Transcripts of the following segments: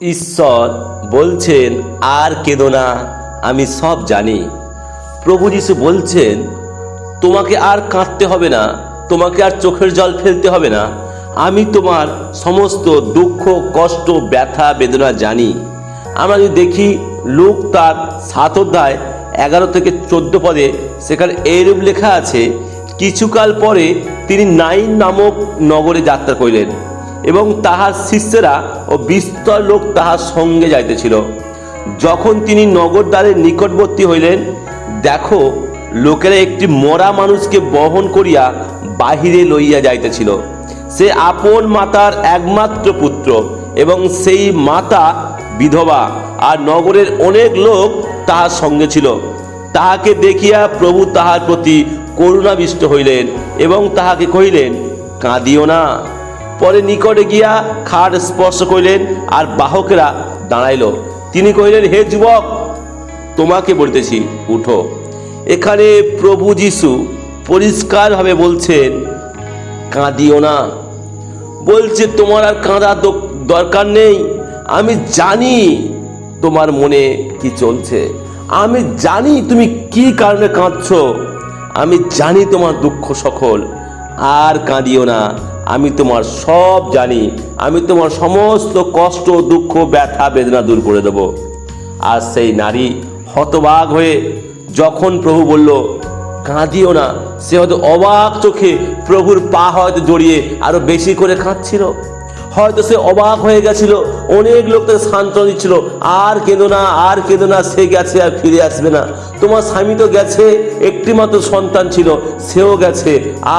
ঈশ্বর বলছেন, আর কেঁদো না, আমি সব জানি। প্রভু যিশু বলছেন, তোমাকে আর কাঁদতে হবে না, তোমাকে আর চোখের জল ফেলতে হবে না। আমি তোমার সমস্ত দুঃখ, কষ্ট, ব্যথা, বেদনা জানি। আমরা যদি দেখি লোক তার সাত অধ্যায় এগারো থেকে চোদ্দ পদে, সেখানে এইরূপ লেখা আছে, কিছুকাল পরে তিনি নাইন নামক নগরে যাত্রা করিলেন। এবং তাহার শিষ্যেরা ও বিস্তর লোক তাহার সঙ্গে যাইতেছিল। যখন তিনি নগর দ্বারের নিকটবর্তী হইলেন, দেখো, লোকেরা একটি মরা মানুষকে বহন করিয়া বাহিরে লইয়া যাইতেছিল। সে আপন মাতার একমাত্র পুত্র এবং সেই মাতা বিধবা আর নগরের অনেক লোক তাহার সঙ্গে ছিল। তাহাকে দেখিয়া প্রভু তাহার প্রতি করুণাবিষ্ট হইলেন এবং তাহাকে কহিলেন, কাঁদিও না। পরে নিকটে গিয়া খাট স্পর্শ করিলেন আর বাহকেরা দাঁড়াইল। তিনি কহিলেন, হে যুবক, তোমাকে বলিতেছি, উঠো। এখানে প্রভু যিশু পরিষ্কারভাবে বলছেন, কাঁদিও না। বলছে, তোমার আর কাঁদা দ- দরকার নেই। আমি জানি তোমার মনে কি চলছে। আমি জানি তুমি কি কারণে কাঁদছো। আমি জানি তোমার দুঃখ সকল। আর কাঁদিও না। আমি তোমার সব জানি। আমি তোমার সমস্ত কষ্ট, দুঃখ, ব্যথা, বেদনা দূর করে দেব। আর সেই নারী হতবাগ হয়ে যখন প্রভু বলল, কাঁদিও না। সে হয়তো অবাক চোখে প্রভুর পা হয়তো জড়িয়ে আরও বেশি করে কাঁদছিল। হয়তো সে অবাক হয়ে গেছিল। অনেক লোক তাকে সান্ত্বনা দিচ্ছিল। আর কেঁদো না, আর কেঁদো না, সে গেছে আর ফিরে আসবে না। তোমার স্বামী তো গেছে একটি মাত্র সন্তান ছিল, সেও গেছে,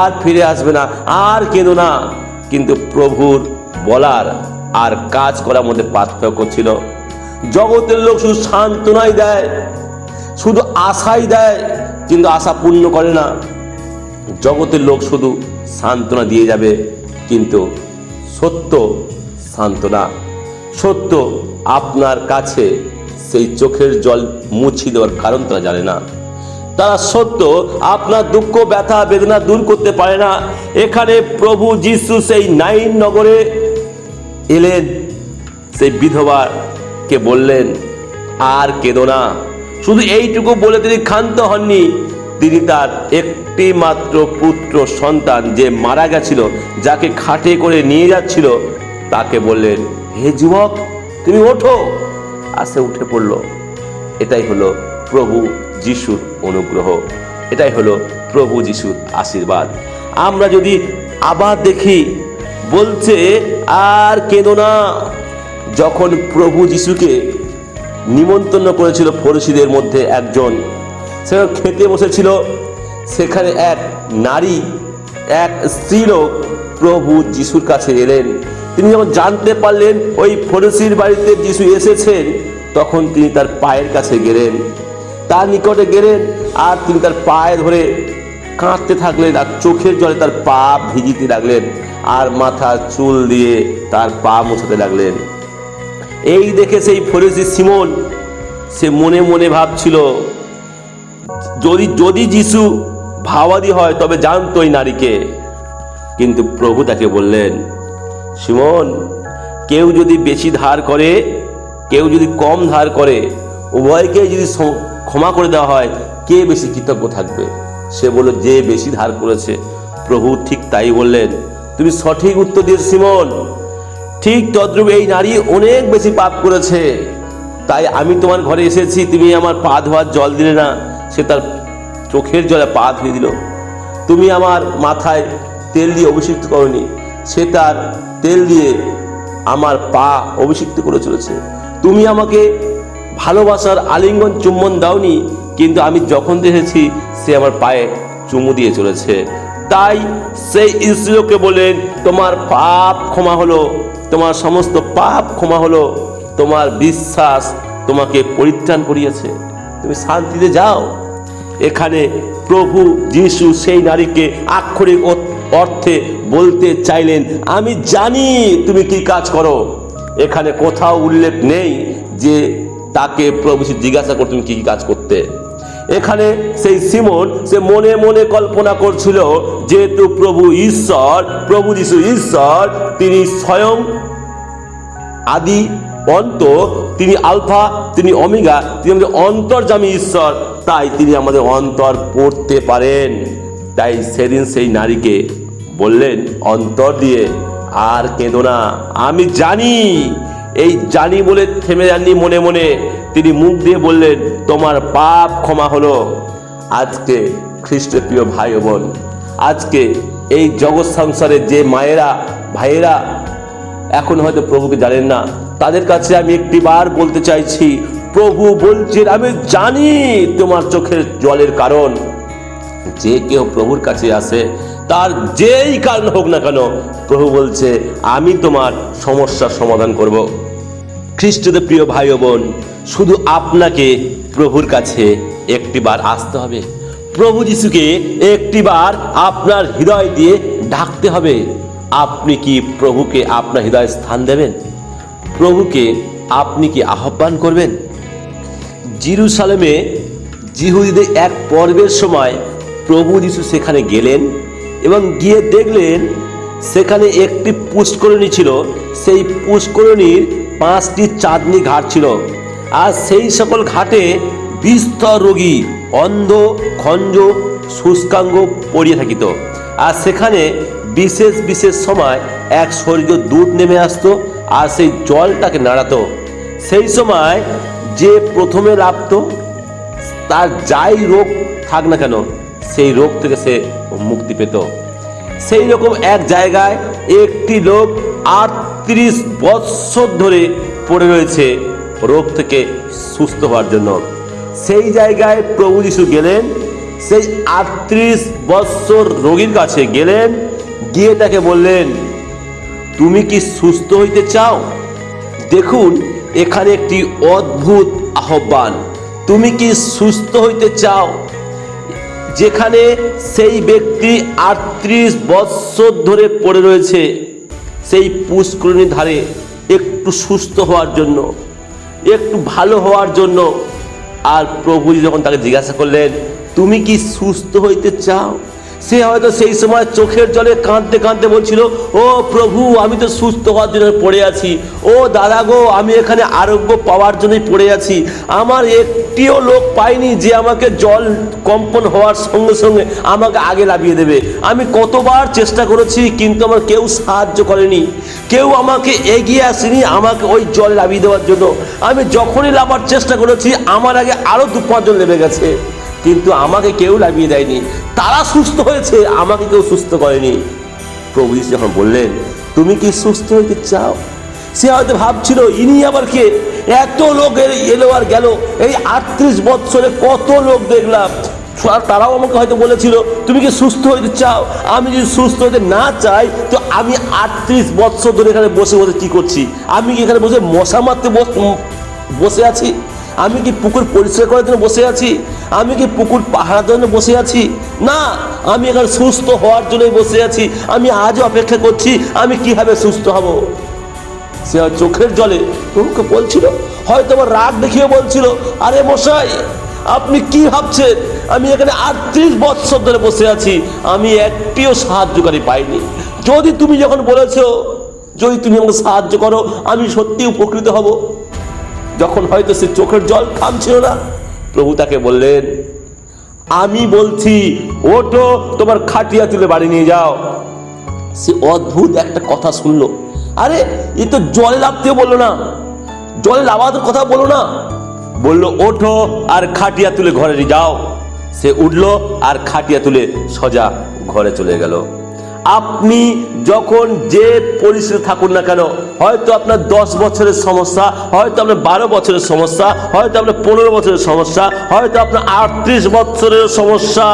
আর ফিরে আসবে না, আর কেঁদো না। কিন্তু প্রভুর বলার আর কাজ করার মধ্যে পার্থক্য ছিল। জগতের লোক শুধু সান্ত্বনাই দেয়, শুধু আশাই দেয়, কিন্তু আশা পূর্ণ করে না। জগতের লোক শুধু সান্ত্বনা দিয়ে যাবে, কিন্তু সত্য সান্ত্বনা। সত্য আপনার কাছে সেই চোখের জল মুছিয়ে দেওয়ার কারণ তারা জানে না। তারা সত্য আপনার দুঃখ, ব্যথা, বেদনা দূর করতে পারে না। এখানে প্রভু যিশু সেই নাইন নগরে এলেন। সেই বিধবাকে বললেন, আর কেঁদো না। শুধু এইটুকু বলে তিনি ক্ষান্ত হননি। তিনি তার একটি মাত্র পুত্র সন্তান যে মারা গেছিল, যাকে খাটে করে নিয়ে যাচ্ছিল, তাকে বললেন, হে যুবক, তুমি ওঠো। আসে উঠে পড়ল। এটাই হলো প্রভু যিশুর অনুগ্রহ। এটাই হলো প্রভু যিশুর আশীর্বাদ। আমরা যদি আবার দেখি, বলছে, আর কেঁদো না। যখন প্রভু যিশুকে নিমন্ত্রণ করেছিল ফরসিদের মধ্যে একজন সে খেতে বসেছিল। সেখানে এক নারী, এক স্ত্রীলোক প্রভু যিশুর কাছে এলেন। তিনি যখন জানতে পারলেন ওই ফরসির বাড়িতে যিশু এসেছেন, তখন তিনি তার পায়ের কাছে গেলেন। তার নিকটে গেলেন আর তিনি তার পায়ে ধরে কাঁদতে থাকলেন আর চোখের জলে তার পা ভিজিতে লাগলেন আর মাথা চুল দিয়ে তার পা মোছাতে লাগলেন। এই দেখে সেই ফরিসি সিমন, সে মনে মনে ভাবছিল, যদি যদি যিশু ভাবাদি হয় তবে জানতো ওই নারীকে। কিন্তু প্রভু তাকে বললেন সিমন কেউ যদি বেশি ধার করে, কেউ যদি কম ধার করে, উভয়কে যদি ক্ষমা করে দেওয়া হয়, কে বেশি কৃতজ্ঞ থাকবে? সে বলল, যে বেশি ধার করেছে, প্রভু ঠিক তাই বললেন। তুমি সঠিক উত্তর দিয়েছ সিমন ঠিক তদ্রূপ এই নারী অনেক বেশি পাপ করেছে। তাই আমি তোমার ঘরে এসেছি, তুমি আমার পা ধোয়ার জল দিলে না, সে তার চোখের জলে পা ধুয়ে দিল। তুমি আমার মাথায় তেল দিয়ে অভিষিক্ত করনি, সে তার তেল দিয়ে আমার পা অভিষিক্ত করে চলেছে। তুমি আমাকে ভালোবাসার আলিঙ্গন চুম্বন দাওনি, কিন্তু আমি যখন দেখেছি সে আমার পায়ে চুমু দিয়ে চলেছে। তাই সেই ইসরোকে বলেন তোমার পাপ ক্ষমা হলো, তোমার সমস্ত পাপ ক্ষমা হলো, তোমার বিশ্বাস তোমাকে পরিত্রাণ করিয়েছে। তুমি শান্তিতে যাও। এখানে প্রভু যিশু সেই নারীকে আক্ষরিক অর্থে বলতে চাইলেন, আমি জানি তুমি কি কাজ করো। এখানে কোথাও উল্লেখ নেই যে তাকে প্রভু জিজ্ঞাসা করতেন কি কি কাজ করতে। এখানে সেই সিমন, সে মনে মনে কল্পনা করছিল, যেহেতু প্রভু ঈশ্বর, প্রভু যিশু ঈশ্বর, তিনি স্বয়ং আদি অন্ত তিনি আলফা, তিনি অমিগা তিনি আমাদের অন্তর্জামী ঈশ্বর, তাই তিনি আমাদের অন্তর পড়তে পারেন। তাই সেদিন সেই নারীকে বললেন, অন্তর দিয়ে আর কেঁদো না। আমি জানি, এই জানি বলে থেমে যাননি মনে মনে। তিনি মুখ দিয়ে বললেন, তোমার পাপ ক্ষমা হলো। আজকে খ্রিস্ট প্রিয় ভাই বোন, আজকে এই জগৎ সংসারে যে মায়েরা, ভাইয়েরা এখন হয়তো প্রভুকে জানেন না তাদের কাছে আমি একটি বার বলতে চাইছি, প্রভু বলছেন, আমি জানি তোমার চোখের জলের কারণ। যে কেউ প্রভুর কাছে আসে, তার যেই কারণ হোক না কেন, প্রভু বলছে, আমি তোমার সমস্যার সমাধান করব। খ্রিস্টদের প্রিয় ভাই বোন, শুধু আপনাকে প্রভুর কাছে একটিবার আসতে হবে। প্রভু যিশুকে একটিবার আপনার হৃদয় দিয়ে ঢাকতে হবে। আপনি কি প্রভুকে আপনার হৃদয়ে স্থান দেবেন? প্রভুকে আপনি কি আহ্বান করবেন? জিরুসালেমে জিহুদিদের এক পর্বের সময় প্রভু যিশু সেখানে গেলেন এবং গিয়ে দেখলেন সেখানে একটি পুষ্করণী ছিল। সেই পুষ্করণীর পাঁচটি চাঁদনি ঘাট ছিল। আর সেই সকল ঘাটে বিস্তর রোগী অন্ধ, খঞ্জ, শুষ্কাঙ্গ পড়িয়ে থাকিত। আর সেখানে বিশেষ বিশেষ সময় এক স্বর্গীয় দূত নেমে আসতো। আর সেই জলটাকে নাড়াতো। সেই সময় যে প্রথমে লাভতো তার যাই রোগ থাক না কেন, সেই রোগ থেকে সে মুক্তি পেত। সেই রকম এক জায়গায় একটি লোক আটত্রিশ বৎসর ধরে পড়ে রয়েছে রোগ থেকে সুস্থ হওয়ার জন্য। সেই জায়গায় প্রভু যিশু গেলেন, সেই আটত্রিশ বৎসর রোগীর কাছে গেলেন, গিয়ে তাকে বললেন তুমি কি সুস্থ হইতে চাও? দেখুন, এখানে একটি অদ্ভুত আহ্বান। তুমি কি সুস্থ হইতে চাও? যেখানে সেই ব্যক্তি আটত্রিশ বৎসর ধরে পড়ে রয়েছে, সেই পুষ্করণীর ধারে একটু সুস্থ হওয়ার জন্য, একটু ভালো হওয়ার জন্য। আর প্রভুজি যখন তাকে জিজ্ঞাসা করলেন, তুমি কি সুস্থ হইতে চাও? সে হয়তো সেই সময় চোখের জলে কাঁদতে কাঁদতে বলছিল, ও প্রভু, আমি তো সুস্থ হওয়ার জন্য পড়ে আছি। ও দাদা গো, আমি এখানে আরোগ্য পাওয়ার জন্যই পড়ে আছি। আমার একটিও লোক পাইনি যে আমাকে জল কম্পন হওয়ার সঙ্গে সঙ্গে আমাকে আগে লাভিয়ে দেবে। আমি কতবার চেষ্টা করেছি, কিন্তু আমার কেউ সাহায্য করেনি। কেউ আমাকে এগিয়ে আসেনি আমাকে ওই জল লাভিয়ে দেওয়ার জন্য। আমি যখনই লাভার চেষ্টা করেছি, আমার আগে আরও দু পাঁচজন লেবে গেছে। কিন্তু আমাকে কেউ লাভিয়ে দেয়নি। তারা সুস্থ হয়েছে, আমাকে কেউ সুস্থ করেনি। প্রভু যখন বললেন, তুমি কি সুস্থ হইতে চাও? সে হয়তো ভাবছিল, ইনি আবার কে? এত লোক এ- এলো আর গেল। এই আটত্রিশ বৎসরে কত লোক দেখলাম। তারাও আমাকে হয়তো বলেছিল, তুমি কি সুস্থ হইতে চাও? আমি যদি সুস্থ হইতে না চাই, তো আমি আটত্রিশ বৎসর ধরে এখানে বসে বসে কি করছি? আমি কি এখানে বসে মশা মারতে বসে আছি? আমি কি পুকুর পরিষ্কার করার জন্য বসে আছি? আমি কি পুকুর পাহারার জন্য বসে আছি? না, আমি এখানে সুস্থ হওয়ার জন্যই বসে আছি। আমি আজও অপেক্ষা করছি, আমি কীভাবে সুস্থ হব? সে চোখের জলে প্রভুকে বলছিল, হয়তো আমার রাগ দেখিয়ে বলছিল, আরে মশাই, আপনি কি ভাবছেন? আমি এখানে আটত্রিশ বৎসর ধরে বসে আছি। আমি একটিও সাহায্যকারী পাইনি। যদি তুমি যখন বলেছ, যদি তুমি আমাকে সাহায্য করো, আমি সত্যি উপকৃত হব। যখন হয়তো সে চোখের জল থামছিল না, প্রভু তাকে বললেন, আমি বলছি ওটো তোমার খাটিয়া তুলে বাড়ি নিয়ে যাও। সে অদ্ভুত একটা কথা শুনলো। আরে, এ তো জলে লাভতেও বলল না, জলে লাভার কথা বলো না। বলল, ওঠো আর খাটিয়া তুলে ঘরে যাও। সে উঠল আর খাটিয়া তুলে সোজা ঘরে চলে গেল। আপনি যখন যে পরিস্থিতি থাকুন না কেন, হয়তো আপনার দশ বছরের সমস্যা, হয়তো আপনার বারো বছরের সমস্যা, হয়তো আপনার পনেরো বছরের সমস্যা, হয়তো আপনার আটত্রিশ বছরের সমস্যা।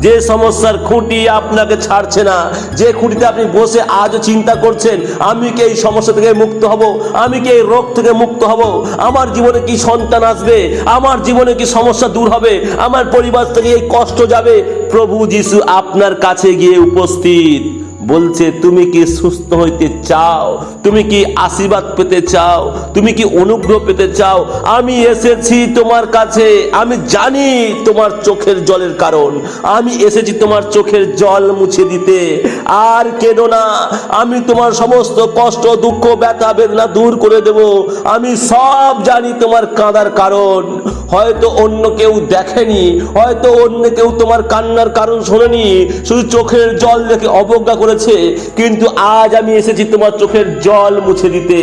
যে সমস্যার খুঁটি আপনাকে ছাড়ছে না, যে খুঁটিতে আপনি বসে আজও চিন্তা করছেন, আমি কি এই সমস্যা থেকে মুক্ত হব? আমি কি এই রোগ থেকে মুক্ত হব? আমার জীবনে কি সন্তান আসবে? আমার জীবনে কি সমস্যা দূর হবে? আমার পরিবার থেকে এই কষ্ট যাবে? প্রভু যিশু আপনার কাছে গিয়ে উপস্থিত। বলছে, তুমি কি সুস্থ হইতে চাও? তুমি কি আশীর্বাদ পেতে চাও? তুমি কি অনুগ্রহ পেতে চাও? আমি এসেছি তোমার কাছে। আমি জানি তোমার চোখের জলের কারণ। আমি এসেছি তোমার চোখের জল মুছে দিতে। আর কেন না। আমি তোমার সমস্ত কষ্ট, দুঃখ, ব্যথা, বেদনা দূর করে দেব। আমি সব জানি তোমার কাঁদার কারণ। হয়তো অন্য কেউ দেখেনি। হয়তো অন্য কেউ তোমার কান্নার কারণ শোনেনি। শুধু চোখের জল দেখে অবজ্ঞা করেছে কিন্তু আজ আমি এসেছি তোমার চোখের জল মুছে দিতে।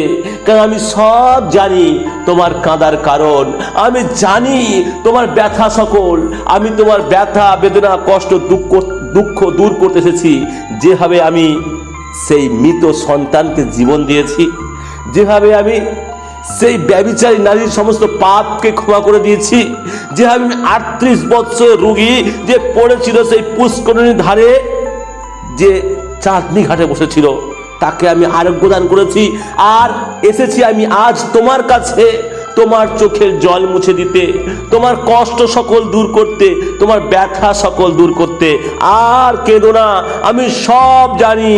কারণ আমি সব জানি তোমার কাঁদার কারণ। আমি জানি তোমার ব্যথা সকল। আমি তোমার ব্যথা, বেদনা, কষ্ট, দুঃখ দুঃখ দূর করতে এসেছি। যেভাবে আমি সেই মৃত সন্তানকে জীবন দিয়েছি, যেভাবে আমি সেই ব্যবিচারী নারীর সমস্ত পাপকে ক্ষমা করে দিয়েছি, যেভাবে আমি আটত্রিশ বৎসর রুগী যে পড়েছিল সেই পুষ্করণীর ধারে, যে চাঁদনি ঘাটে বসেছিল। তাকে আমি আরোগ্য দান করেছি। আর এসেছি আমি আজ তোমার কাছে। তোমার চোখের জল মুছে দিতে, তোমার কষ্ট সকল দূর করতে, তোমার ব্যথা সকল দূর করতে। আর কেঁদো না, আমি সব জানি।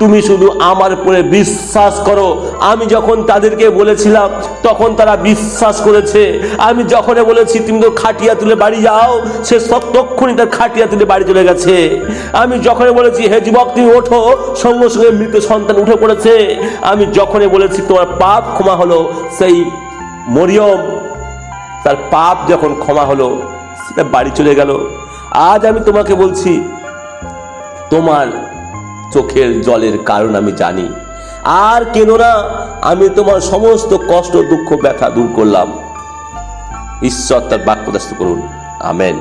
তুমি শুধু আমার উপরে বিশ্বাস করো। আমি যখন তাদেরকে বলেছিলাম, তখন তারা বিশ্বাস করেছে। আমি যখন বলেছি, তুমি তো খাটিয়া তুলে বাড়ি যাও, সে সব তক্ষণই তার খাটিয়া তুলে বাড়ি চলে গেছে। আমি যখন বলেছি, হে যুবক, তুমি ওঠো, সঙ্গে সঙ্গে মৃত সন্তান উঠে পড়েছে। আমি যখনই বলেছি, তোমার পাপ ক্ষমা হলো, সেই মরিয়ম, তার পাপ যখন ক্ষমা হলো, সেটা বাড়ি চলে গেল। আজ আমি তোমাকে বলছি, তোমার চোখের জলের কারণ আমি জানি। আর কেন না, আমি তোমার সমস্ত কষ্ট, দুঃখ, ব্যথা দূর করলাম। ঈশ্বর তার বাক্য করুন। আমেন।